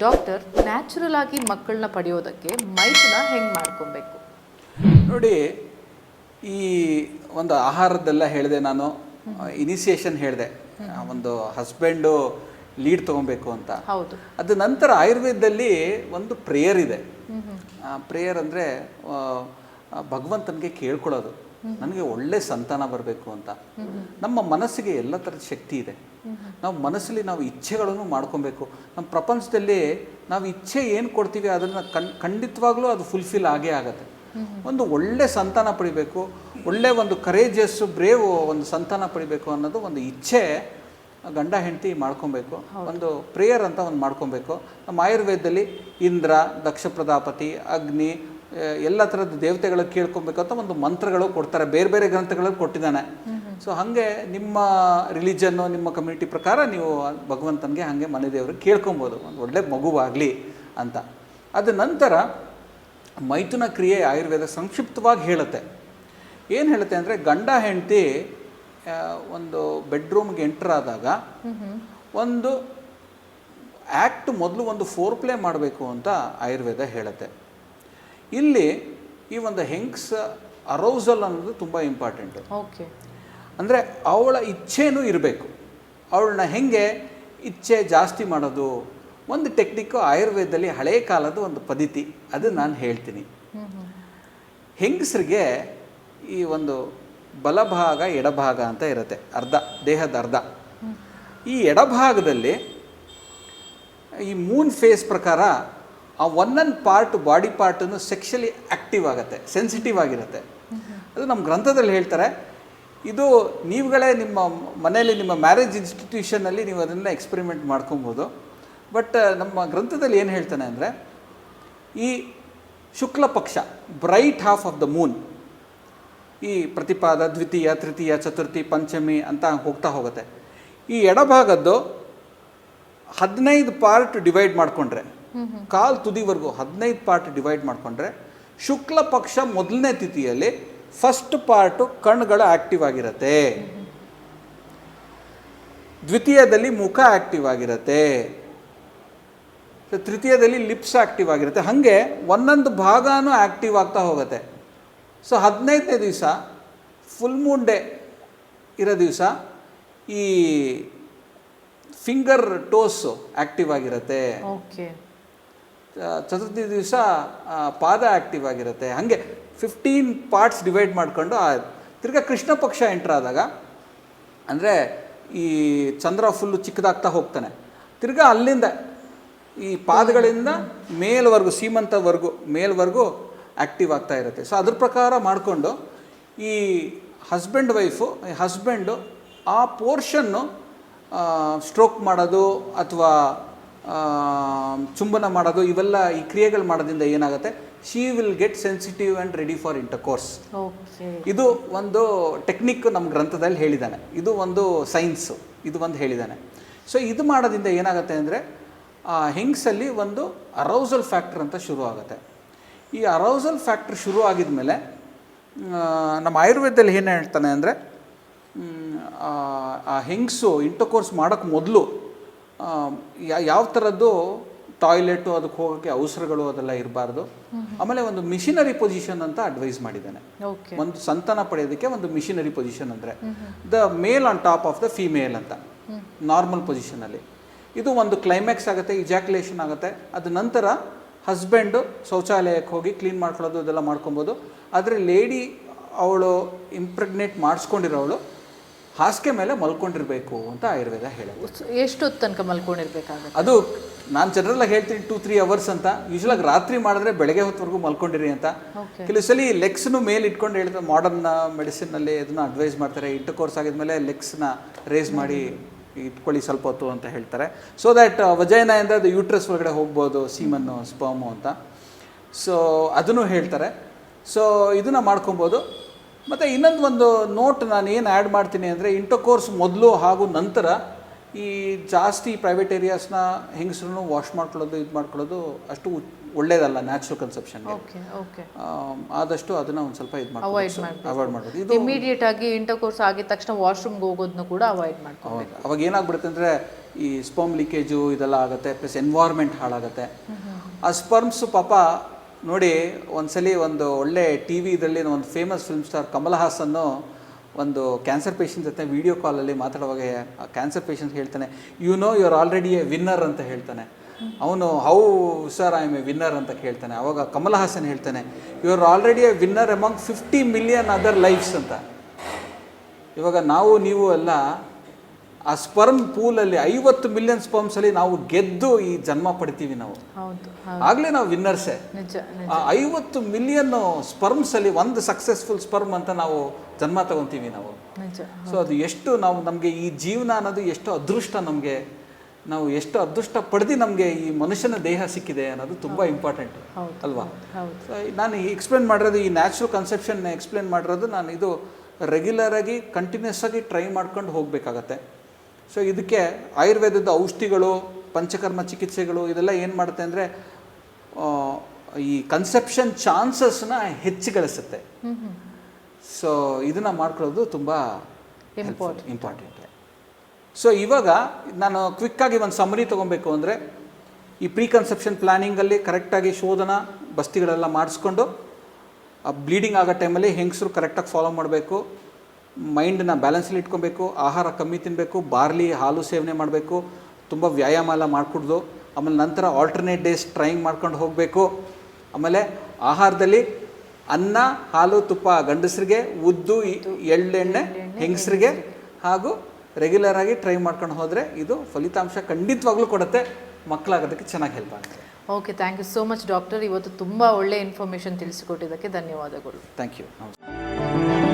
Doctor natural ಆಗಿ ಮಕ್ಕಳನ್ನ ಪಡೆಯೋದಕ್ಕೆ ಮೈಥುನ ಹೆಂಗೆ ಮಾಡ್ಕೊಬೇಕು? ನೋಡಿ ಈ ಒಂದು ಆಹಾರದ್ದೆಲ್ಲ ಹೇಳಿದೆ ನಾನು ಇನಿಷಿಯೇಷನ್ ಹೇಳಿದೆ. ಒಂದು ಹಸ್ಬೆಂಡು ಲೀಡ್ ತೊಗೊಬೇಕು ಅಂತ. ಹೌದು. ಅದ ನಂತರ ಆಯುರ್ವೇದದಲ್ಲಿ ಒಂದು ಪ್ರೇಯರ್ ಇದೆ. ಪ್ರೇಯರ್ ಅಂದರೆ ಭಗವಂತನಿಗೆ ಕೇಳ್ಕೊಳ್ಳೋದು. ನನಗೆ ಒಳ್ಳೆ ಸಂತಾನ ಬರಬೇಕು ಅಂತ. ನಮ್ಮ ಮನಸ್ಸಿಗೆ ಎಲ್ಲ ಥರದ ಶಕ್ತಿ ಇದೆ. ನಾವು ಮನಸ್ಸಲ್ಲಿ ನಾವು ಇಚ್ಛೆಗಳನ್ನು ಮಾಡ್ಕೊಬೇಕು. ನಮ್ಮ ಪ್ರಪಂಚದಲ್ಲಿ ನಾವು ಇಚ್ಛೆ ಏನು ಕೊಡ್ತೀವಿ ಅದನ್ನು ಕಣ್ ಖಂಡಿತವಾಗ್ಲೂ ಅದು ಫುಲ್ಫಿಲ್ ಆಗೇ ಆಗುತ್ತೆ. ಒಂದು ಒಳ್ಳೆ ಸಂತಾನ ಪಡಿಬೇಕು ಒಳ್ಳೆ ಒಂದು ಕರೇಜಸ್ ಬ್ರೇವ್ ಒಂದು ಸಂತಾನ ಪಡಿಬೇಕು ಅನ್ನೋದು ಒಂದು ಇಚ್ಛೆ ಗಂಡ ಹೆಂಡತಿ ಮಾಡ್ಕೊಬೇಕು. ಒಂದು ಪ್ರೇಯರ್ ಅಂತ ಒಂದು ಮಾಡ್ಕೊಬೇಕು. ನಮ್ಮ ಆಯುರ್ವೇದದಲ್ಲಿ ಇಂದ್ರ ದಕ್ಷ ಪ್ರಜಾಪತಿ ಅಗ್ನಿ ಎಲ್ಲ ಥರದ ದೇವತೆಗಳು ಕೇಳ್ಕೊಬೇಕಂತ ಅಂತ ಒಂದು ಮಂತ್ರಗಳು ಕೊಡ್ತಾರೆ. ಬೇರೆ ಬೇರೆ ಗ್ರಂಥಗಳಲ್ಲಿ ಕೊಟ್ಟಿದ್ದಾನೆ. ಸೊ ಹಾಗೆ ನಿಮ್ಮ ರಿಲಿಜನ್ನು ನಿಮ್ಮ ಕಮ್ಯುನಿಟಿ ಪ್ರಕಾರ ನೀವು ಭಗವಂತನಿಗೆ ಹಾಗೆ ಮನೆ ದೇವ್ರಿಗೆ ಕೇಳ್ಕೊಬೋದು. ಒಂದು ಒಳ್ಳೆ ಮಗುವಾಗಲಿ ಅಂತ. ಅದ ನಂತರ ಮೈಥುನ ಕ್ರಿಯೆ ಆಯುರ್ವೇದ ಸಂಕ್ಷಿಪ್ತವಾಗಿ ಹೇಳುತ್ತೆ. ಏನು ಹೇಳುತ್ತೆ ಅಂದರೆ ಗಂಡ ಹೆಂಡತಿ ಒಂದು ಬೆಡ್ರೂಮ್ಗೆ ಎಂಟರ್ ಆದಾಗ ಒಂದು ಆ್ಯಕ್ಟ್ ಮೊದಲು ಒಂದು ಫೋರ್ ಪ್ಲೇ ಮಾಡಬೇಕು ಅಂತ ಆಯುರ್ವೇದ ಹೇಳುತ್ತೆ. ಇಲ್ಲಿ ಈ ಒಂದು ಹೆಂಗ್ಸ್ ಅರೌಸಲ್ ಅನ್ನೋದು ತುಂಬ ಇಂಪಾರ್ಟೆಂಟ್ ಓಕೆ ಅಂದರೆ ಅವಳ ಇಚ್ಛೆನೂ ಇರಬೇಕು. ಅವಳನ್ನ ಹೆಂಗೆ ಇಚ್ಛೆ ಜಾಸ್ತಿ ಮಾಡೋದು? ಒಂದು ಟೆಕ್ನಿಕ್ಕು ಆಯುರ್ವೇದದಲ್ಲಿ ಹಳೆಯ ಕಾಲದ ಒಂದು ಪದ್ಧತಿ. ಅದು ನಾನು ಹೇಳ್ತೀನಿ. ಹೆಂಗಸರಿಗೆ ಈ ಒಂದು ಬಲಭಾಗ ಎಡಭಾಗ ಅಂತ ಇರುತ್ತೆ. ಅರ್ಧ ದೇಹದ ಅರ್ಧ. ಈ ಎಡಭಾಗದಲ್ಲಿ ಈ ಮೂನ್ ಫೇಸ್ ಪ್ರಕಾರ ಆ ಒಂದೊಂದು ಪಾರ್ಟ್ ಬಾಡಿ ಪಾರ್ಟನ್ನು ಸೆಕ್ಷಲಿ ಆ್ಯಕ್ಟಿವ್ ಆಗುತ್ತೆ ಸೆನ್ಸಿಟಿವ್ ಆಗಿರುತ್ತೆ. ಅದು ನಮ್ಮ ಗ್ರಂಥದಲ್ಲಿ ಹೇಳ್ತಾರೆ, ಇದು ನೀವುಗಳೇ ನಿಮ್ಮ ಮನೆಯಲ್ಲಿ ನಿಮ್ಮ ಮ್ಯಾರೇಜ್ ಇನ್ಸ್ಟಿಟ್ಯೂಷನಲ್ಲಿ ನೀವು ಅದನ್ನ ಎಕ್ಸ್ಪೆರಿಮೆಂಟ್ ಮಾಡ್ಕೊಬೋದು. ಬಟ್ ನಮ್ಮ ಗ್ರಂಥದಲ್ಲಿ ಏನು ಹೇಳ್ತಾನೆ ಅಂದರೆ, ಈ ಶುಕ್ಲ ಪಕ್ಷ bright half of the moon ಈ ಪ್ರತಿಪಾದ, ದ್ವಿತೀಯ, ತೃತೀಯ, ಚತುರ್ಥಿ, ಪಂಚಮಿ ಅಂತ ಹೋಗ್ತಾ ಹೋಗುತ್ತೆ. ಈ ಎಡಭಾಗದ್ದು ಹದಿನೈದು ಪಾರ್ಟ್ ಡಿವೈಡ್ ಮಾಡಿಕೊಂಡ್ರೆ ಕಾಲ್ ತುದಿವರೆಗೂ ಹದಿನೈದು ಪಾರ್ಟ್ ಡಿವೈಡ್ ಮಾಡಿಕೊಂಡ್ರೆ ಶುಕ್ಲ ಪಕ್ಷ ಮೊದಲನೇ ತಿಥಿಯಲ್ಲಿ ಫಸ್ಟ್ ಪಾರ್ಟು ಕಣ್ಣುಗಳು ಆಕ್ಟಿವ್ ಆಗಿರತ್ತೆ. ದ್ವಿತೀಯದಲ್ಲಿ ಮುಖ ಆಕ್ಟಿವ್ ಆಗಿರತ್ತೆ. ತೃತೀಯದಲ್ಲಿ ಲಿಪ್ಸ್ ಆಕ್ಟಿವ್ ಆಗಿರುತ್ತೆ. ಹಾಗೆ ಒಂದೊಂದು ಭಾಗನೂ ಆಕ್ಟಿವ್ ಆಗ್ತಾ ಹೋಗುತ್ತೆ. ಸೊ ಹದಿನೈದನೇ ದಿವಸ ಫುಲ್ ಮೂನ್ ಡೇ ಇರೋ ದಿವಸ ಈ ಫಿಂಗರ್ ಟೋಸ್ ಆಕ್ಟಿವ್ ಆಗಿರುತ್ತೆ. ಓಕೆ ಚತುರ್ಥಿ ದಿವಸ ಪಾದ ಆ್ಯಕ್ಟಿವ್ ಆಗಿರುತ್ತೆ. ಹಾಗೆ ಫಿಫ್ಟೀನ್ ಪಾರ್ಟ್ಸ್ ಡಿವೈಡ್ ಮಾಡಿಕೊಂಡು, ಆ, ತಿರ್ಗಾ ಕೃಷ್ಣ ಪಕ್ಷ ಎಂಟ್ರ್ ಆದಾಗ, ಅಂದರೆ ಈ ಚಂದ್ರ ಫುಲ್ಲು ಚಿಕ್ಕದಾಗ್ತಾ ಹೋಗ್ತಾನೆ. ತಿರ್ಗಾ ಅಲ್ಲಿಂದ ಈ ಪಾದಗಳಿಂದ ಮೇಲ್ವರೆಗೂ, ಸೀಮಂತವರೆಗೂ, ಮೇಲ್ವರೆಗೂ ಆ್ಯಕ್ಟಿವ್ ಆಗ್ತಾ ಇರುತ್ತೆ. ಸೊ ಅದ್ರ ಪ್ರಕಾರ ಮಾಡಿಕೊಂಡು, ಈ ಹಸ್ಬೆಂಡ್ ವೈಫು ಈ ಹಸ್ಬೆಂಡು ಆ ಪೋರ್ಷನ್ನು ಸ್ಟ್ರೋಕ್ ಮಾಡೋದು ಅಥವಾ ಚುಂಬನ ಮಾಡೋದು ಇವೆಲ್ಲ ಈ ಕ್ರಿಯೆಗಳು ಮಾಡೋದ್ರಿಂದ ಏನಾಗುತ್ತೆ? She will get sensitive and ready for intercourse ಇದು ಒಂದು ಟೆಕ್ನಿಕ್ ನಮ್ಮ ಗ್ರಂಥದಲ್ಲಿ ಹೇಳಿದ್ದಾನೆ. ಇದು ಒಂದು ಸೈನ್ಸು ಇದು ಒಂದು ಹೇಳಿದ್ದಾನೆ. ಸೊ ಇದು ಮಾಡೋದ್ರಿಂದ ಏನಾಗುತ್ತೆ ಅಂದರೆ ಆ ಹೆಂಗ್ಸಲ್ಲಿ ಒಂದು ಅರೌಸಲ್ ಫ್ಯಾಕ್ಟ್ರ್ ಅಂತ ಶುರು ಆಗುತ್ತೆ. ಈ ಅರೌಸಲ್ ಫ್ಯಾಕ್ಟ್ರ್ ಶುರು ಆಗಿದ ಮೇಲೆ ನಮ್ಮ ಆಯುರ್ವೇದದಲ್ಲಿ ಏನು ಹೇಳ್ತಾನೆ ಅಂದರೆ ಆ ಹೆಂಗಸು ಇಂಟರ್ಕೋರ್ಸ್ ಮಾಡೋಕ್ಕೆ ಮೊದಲು ಯಾವ ಥರದ್ದು ಟಾಯ್ಲೆಟು ಅದಕ್ಕೆ ಹೋಗೋಕ್ಕೆ ಅವಸರಗಳು ಅದೆಲ್ಲ ಇರಬಾರ್ದು. ಆಮೇಲೆ ಒಂದು ಮಿಷಿನರಿ ಪೊಸಿಷನ್ ಅಂತ ಅಡ್ವೈಸ್ ಮಾಡಿದ್ದಾನೆ. ಒಂದು ಸಂತಾನ ಪಡೆಯೋದಕ್ಕೆ ಒಂದು ಮಿಷಿನರಿ ಪೊಸಿಷನ್ ಅಂದರೆ the male on top of the female ಅಂತ. ನಾರ್ಮಲ್ ಪೊಸಿಷನಲ್ಲಿ. ಇದು ಒಂದು ಕ್ಲೈಮ್ಯಾಕ್ಸ್ ಆಗುತ್ತೆ ಇಜಾಕ್ಯುಲೇಷನ್ ಆಗುತ್ತೆ. ಅದ ನಂತರ ಹಸ್ಬೆಂಡು ಶೌಚಾಲಯಕ್ಕೆ ಹೋಗಿ ಕ್ಲೀನ್ ಮಾಡ್ಕೊಳ್ಳೋದು ಅದೆಲ್ಲ ಮಾಡ್ಕೊಬೋದು. ಆದರೆ ಲೇಡಿ ಅವಳು ಇಂಪ್ರೆಗ್ನೇಟ್ ಮಾಡಿಸ್ಕೊಂಡಿರೋವಳು ಹಾಸಿಗೆ ಮೇಲೆ ಮಲ್ಕೊಂಡಿರಬೇಕು ಅಂತ ಆಯುರ್ವೇದ ಹೇಳುತ್ತೆ. ಎಷ್ಟೊತ್ತು ತನಕ ಮಲ್ಕೊಂಡಿರ್ಬೇಕಾಗತ್ತೆ? ಅದು ನಾನು ಜನರಲ್ಲ ಹೇಳ್ತೀನಿ ಟೂ ತ್ರೀ ಅವರ್ಸ್ ಅಂತ. ಯೂಶ್ವಲಾಗಿ ರಾತ್ರಿ ಮಾಡಿದ್ರೆ ಬೆಳಗ್ಗೆ ಹೊತ್ತವರೆಗೂ ಮಲ್ಕೊಂಡಿರಿ ಅಂತ. ಕೆಲವು ಸಲ ಲೆಗ್ಸ್ನು ಮೇಲೆ ಇಟ್ಕೊಂಡು ಹೇಳ್ತಾರೆ ಮಾಡರ್ನ್ ಮೆಡಿಸಿನಲ್ಲಿ ಅದನ್ನು ಅಡ್ವೈಸ್ ಮಾಡ್ತಾರೆ. ಇಂಟರ್ ಕೋರ್ಸ್ ಆಗಿದ್ಮೇಲೆ ಲೆಗ್ಸ್ನ ರೇಸ್ ಮಾಡಿ ಇಟ್ಕೊಳ್ಳಿ ಸ್ವಲ್ಪ ಹೊತ್ತು ಅಂತ ಹೇಳ್ತಾರೆ. ಸೊ ದ್ಯಾಟ್ ವಜೈನ ಇಂದ ಅದು ಯೂಟ್ರಸ್ ಒಳಗಡೆ ಹೋಗ್ಬೋದು ಸೀಮನ್ನು ಸ್ಪರ್ಮು ಅಂತ. ಸೊ ಅದನ್ನು ಹೇಳ್ತಾರೆ. ಸೊ ಇದನ್ನು ಮಾಡ್ಕೊಬೋದು. ಮತ್ತು ಇನ್ನೊಂದು ಒಂದು ನೋಟ್ ನಾನು ಏನು ಆ್ಯಡ್ ಮಾಡ್ತೀನಿ ಅಂದರೆ ಇಂಟರ್ ಕೋರ್ಸ್ ಮೊದಲು ಹಾಗೂ ನಂತರ ಈ ಜಾಸ್ತಿ ಪ್ರೈವೇಟ್ ಏರಿಯಾಸ್ನ ಹೆಂಗಸ್ರೂ ವಾಶ್ ಮಾಡ್ಕೊಳ್ಳೋದು ಇದು ಮಾಡ್ಕೊಳ್ಳೋದು ಅಷ್ಟು ಒಳ್ಳೇದಲ್ಲ ನ್ಯಾಚುರಲ್ ಕನ್ಸೆಪ್ಷನ್ ಓಕೆ ಓಕೆ ಆದಷ್ಟು ಅದನ್ನ ಒಂದು ಸ್ವಲ್ಪ ಇದು ಅವಾಯ್ಡ್ ಮಾಡೋದು ಇದು ಇಮಿಡಿಯೇಟ್ ಆಗಿ ಇಂಟರ್ ಕೋರ್ಸ್ ಆಗಿದ ತಕ್ಷಣ ವಾಶ್ರೂಮ್ಗೆ ಹೋಗೋದನ್ನು ಕೂಡ ಅವಾಯ್ಡ್ ಮಾಡ್ಕೊ ಅವಾಗ ಏನಾಗ್ಬಿಡುತ್ತೆ ಅಂದರೆ ಈ ಸ್ಪರ್ಮ್ ಲೀಕೇಜು ಇದೆಲ್ಲ ಆಗುತ್ತೆ ಪ್ಲಸ್ ಎನ್ವೈರ್ಮೆಂಟ್ ಹಾಳಾಗುತ್ತೆ. ಆ ಸ್ಪರ್ಮ್ಸ್ ಪಾಪ ನೋಡಿ, ಒಂದ್ಸಲಿ ಒಂದು ಒಳ್ಳೆ ಟಿ ವಿ ಇದರಲ್ಲಿ ಒಂದು ಫೇಮಸ್ ಫಿಲ್ಮ್ ಸ್ಟಾರ್ ಕಮಲ್ ಹಾಸನ್ನು ಒಂದು ಕ್ಯಾನ್ಸರ್ ಪೇಷಂಟ್ ಜೊತೆ ವಿಡಿಯೋ ಕಾಲಲ್ಲಿ ಮಾತಾಡುವಾಗ ಕ್ಯಾನ್ಸರ್ ಪೇಷಂಟ್ ಹೇಳ್ತಾನೆ you know you are already a winner ಅಂತ ಹೇಳ್ತಾನೆ. ಅವನು how sir I am a winner ಅಂತ ಕೇಳ್ತಾನೆ. ಅವಾಗ ಕಮಲ್ ಹಾಸನ್ ಹೇಳ್ತಾನೆ you are already a winner among fifty million other lives ಅಂತ. ಇವಾಗ ನಾವು, ನೀವು ಎಲ್ಲ ಆ ಸ್ಪರ್ಮ್ ಪೂಲಲ್ಲಿ ಐವತ್ತು ಮಿಲಿಯನ್ ಸ್ಪರ್ಮ್ಸಲ್ಲಿ ನಾವು ಗೆದ್ದು ಈ ಜನ್ಮ ಪಡಿತೀವಿ ನಾವು. ಆಗಲೇ ನಾವು ವಿನ್ನರ್ಸೇ ಆ ಐವತ್ತು ಮಿಲಿಯನ್ ಸ್ಪರ್ಮ್ಸಲ್ಲಿ ಒಂದು ಸಕ್ಸಸ್ಫುಲ್ ಸ್ಪರ್ಮ್ ಅಂತ ನಾವು ಜನ್ಮ ತಗೊತೀವಿ ನಾವು. ಸೊ ಅದು ಎಷ್ಟು ನಾವು ನಮಗೆ ಈ ಜೀವನ ಅನ್ನೋದು ಎಷ್ಟು ಅದೃಷ್ಟ ನಮಗೆ ನಾವು ಎಷ್ಟು ಅದೃಷ್ಟ ಪಡೆದು ನಮಗೆ ಈ ಮನುಷ್ಯನ ದೇಹ ಸಿಕ್ಕಿದೆ ಅನ್ನೋದು ತುಂಬ ಇಂಪಾರ್ಟೆಂಟ್ ಅಲ್ವಾ? ನಾನು ಎಕ್ಸ್ಪ್ಲೇನ್ ಮಾಡಿರೋದು ಈ ನ್ಯಾಚುರಲ್ ಕನ್ಸೆಪ್ಷನ್ ಎಕ್ಸ್ಪ್ಲೇನ್ ಮಾಡಿರೋದು ನಾನು ಇದು ರೆಗ್ಯುಲರ್ ಆಗಿ ಕಂಟಿನ್ಯೂಸ್ ಆಗಿ ಟ್ರೈ ಮಾಡ್ಕೊಂಡು ಹೋಗಬೇಕಾಗತ್ತೆ. ಸೊ ಇದಕ್ಕೆ ಆಯುರ್ವೇದದ ಔಷಧಿಗಳು ಪಂಚಕರ್ಮ ಚಿಕಿತ್ಸೆಗಳು ಇದೆಲ್ಲ ಏನು ಮಾಡುತ್ತೆ ಅಂದರೆ ಈ ಕನ್ಸೆಪ್ಷನ್ ಚಾನ್ಸಸ್ನ ಹೆಚ್ಚುಗಳಿಸುತ್ತೆ ಸೊ ಇದನ್ನು ಮಾಡ್ಕೊಳ್ಳೋದು ತುಂಬ. ಇಂಪಾರ್ಟೆಂಟ್ ಸೊ ಇವಾಗ ನಾನು ಕ್ವಿಕ್ಕಾಗಿ ಒಂದು ಸಮರಿ ತೊಗೊಬೇಕು ಅಂದರೆ ಈ ಪ್ರೀ ಕನ್ಸೆಪ್ಷನ್ ಪ್ಲಾನಿಂಗಲ್ಲಿ ಕರೆಕ್ಟಾಗಿ ಶೋಧನ ಬಸ್ತಿಗಳೆಲ್ಲ ಮಾಡಿಸ್ಕೊಂಡು ಆ ಬ್ಲೀಡಿಂಗ್ ಆಗೋ ಟೈಮಲ್ಲಿ ಹೆಂಗಸರು ಕರೆಕ್ಟಾಗಿ ಫಾಲೋ ಮಾಡಬೇಕು ಮೈಂಡನ್ನ ಬ್ಯಾಲೆನ್ಸಲ್ಲಿ ಇಟ್ಕೊಬೇಕು ಆಹಾರ ಕಮ್ಮಿ ತಿನ್ನಬೇಕು ಬಾರ್ಲಿ ಹಾಲು ಸೇವನೆ ಮಾಡಬೇಕು ತುಂಬ ವ್ಯಾಯಾಮ ಎಲ್ಲ ಮಾಡಿಕೊಡ್ದು ಆಮೇಲೆ ನಂತರ ಆಲ್ಟರ್ನೇಟ್ ಡೇಸ್ ಟ್ರೈಂಗ್ ಮಾಡ್ಕೊಂಡು ಹೋಗಬೇಕು. ಆಮೇಲೆ ಆಹಾರದಲ್ಲಿ ಅನ್ನ ಹಾಲು ತುಪ್ಪ ಗಂಡಸರಿಗೆ ಉದ್ದು ಎಳ್ಳೆಣ್ಣೆ ಹೆಂಗಸರಿಗೆ ಹಾಗೂ ರೆಗ್ಯುಲರ್ ಆಗಿ ಟ್ರೈ ಮಾಡ್ಕೊಂಡು ಹೋದರೆ ಇದು ಫಲಿತಾಂಶ ಖಂಡಿತವಾಗ್ಲೂ ಕೊಡುತ್ತೆ. ಮಕ್ಕಳಾಗೋದಕ್ಕೆ ಚೆನ್ನಾಗಿ ಹೆಲ್ಪ್ ಆಗುತ್ತೆ. Okay thank you so much doctor ಇವತ್ತು ತುಂಬ ಒಳ್ಳೆ ಇನ್ಫಾರ್ಮೇಷನ್ ತಿಳಿಸಿಕೊಟ್ಟಿದ್ದಕ್ಕೆ ಧನ್ಯವಾದಗಳು. Thank you